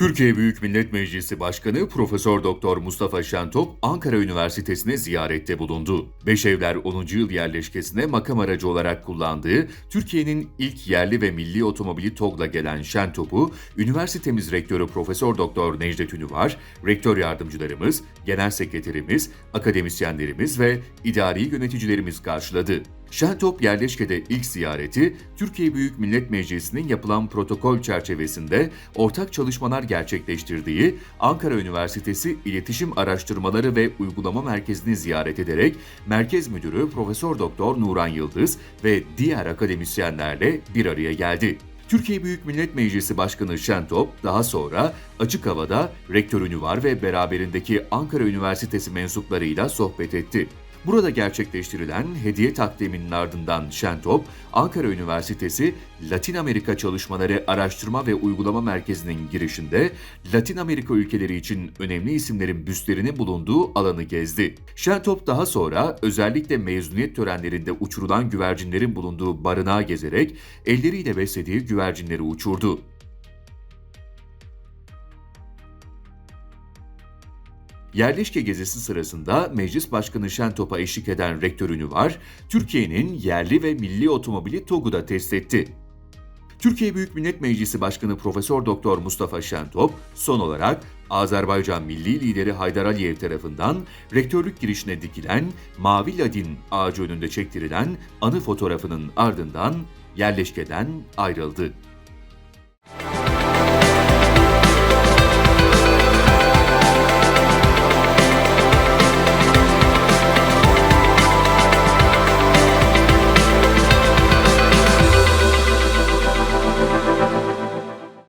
Türkiye Büyük Millet Meclisi Başkanı Profesör Doktor Mustafa Şentop Ankara Üniversitesi'ne ziyarette bulundu. Beşevler 10. yıl yerleşkesine makam aracı olarak kullandığı Türkiye'nin ilk yerli ve milli otomobili TOG'la gelen Şentop'u üniversitemiz rektörü Profesör Doktor Necdet Ünüvar, rektör yardımcılarımız, genel sekreterimiz, akademisyenlerimiz ve idari yöneticilerimiz karşıladı. Şentop yerleşkede ilk ziyareti, Türkiye Büyük Millet Meclisi'nin yapılan protokol çerçevesinde ortak çalışmalar gerçekleştirdiği Ankara Üniversitesi İletişim Araştırmaları ve Uygulama Merkezi'ni ziyaret ederek Merkez Müdürü Profesör Doktor Nuran Yıldız ve diğer akademisyenlerle bir araya geldi. Türkiye Büyük Millet Meclisi Başkanı Şentop daha sonra açık havada rektörünü var ve beraberindeki Ankara Üniversitesi mensuplarıyla sohbet etti. Burada gerçekleştirilen hediye takdiminin ardından Şentop, Ankara Üniversitesi Latin Amerika Çalışmaları Araştırma ve Uygulama Merkezi'nin girişinde Latin Amerika ülkeleri için önemli isimlerin büstlerinin bulunduğu alanı gezdi. Şentop daha sonra özellikle mezuniyet törenlerinde uçurulan güvercinlerin bulunduğu barınağı gezerek elleriyle beslediği güvercinleri uçurdu. Yerleşke gezisi sırasında Meclis Başkanı Şentop'a eşlik eden rektörünü var, Türkiye'nin yerli ve milli otomobili TOG'u da test etti. Türkiye Büyük Millet Meclisi Başkanı Profesör Doktor Mustafa Şentop son olarak Azerbaycan Milli Lideri Haydar Aliyev tarafından rektörlük girişine dikilen Mavi Ladin ağacı önünde çektirilen anı fotoğrafının ardından yerleşkeden ayrıldı.